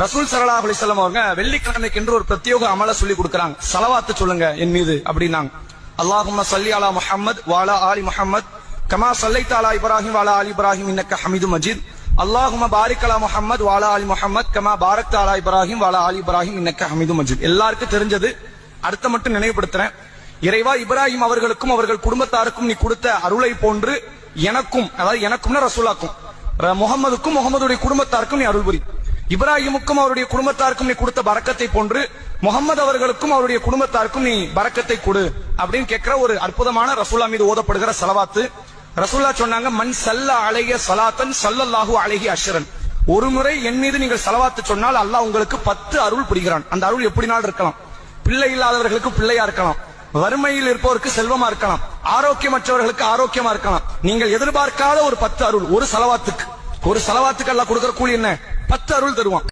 ரசூல் சல்லா அலிசல்லாம் அவங்க வெள்ளிக்கிழமைக்கு என்று ஒரு பிரத்யோக அமல சொல்லி கொடுக்கறாங்க. சலவாத்து சொல்லுங்க என் மீது அப்படின்னாங்க. அல்லாஹும் சல்லி அலா முஹம்மத் வாலா ஆலி முஹம்மத். கமா சல்லை தாலா இப்ராஹிம் வாலா ஆலி இப்ராஹிம் இன்னக்க ஹமீது மஜீத். அல்லாஹும பாரிக் அலா முஹம்மத் வாலா ஆலி முஹம்மத். கமா பாரக் தாலா இப்ராஹிம் வாலா ஆலி இப்ராஹிம் இன்னக்க ஹமீது மஜீத். எல்லாருக்கும் தெரிஞ்சது அடுத்த மட்டும் நினைவுபடுத்துறேன். இறைவா இப்ராஹிம் அவர்களுக்கும் அவர்கள் குடும்பத்தாருக்கும் நீ கொடுத்த அருளை போன்று எனக்கும் அதாவது எனக்கும்னா ரசூலாக்கும் முகமதுக்கும் முகமதுடைய குடும்பத்தாருக்கும் நீ அருள் புரியும் இப்ராஹிமுக்கும் அவருடைய குடும்பத்தாருக்கும் நீ கொடுத்த பறக்கத்தை போன்று முகமது அவர்களுக்கும் அவருடைய குடும்பத்தாருக்கும் நீ பறக்கத்தை கொடு அப்படின்னு கேட்கிற ஒரு அற்புதமான ரசூல்லா மீது ஓதப்படுகிற சலவாத்து. ரசூல்லா சொன்னாங்க மண் சல்ல அழகிய சலாத்தன் சல்லல்லாஹு அழகி அஷரன். ஒரு முறை என் மீது நீங்கள் செலவாத்து சொன்னால் அல்லாஹ் உங்களுக்கு பத்து அருள் புரிகிறான். அந்த அருள் எப்படினாலும் இருக்கலாம்? பிள்ளை இல்லாதவர்களுக்கு பிள்ளையா இருக்கலாம். வறுமையில் இருப்பவருக்கு செல்வமா இருக்கலாம். ஆரோக்கியமற்றவர்களுக்கு ஆரோக்கியமா இருக்கலாம். நீங்கள் எதிர்பார்க்காத ஒரு பத்து அருள் ஒரு செலவாத்துக்கு. ஒரு செலவாத்துக்கு அல்லாஹ் கொடுக்கிற கூலி என்ன? பத்து அருள் தருவான்.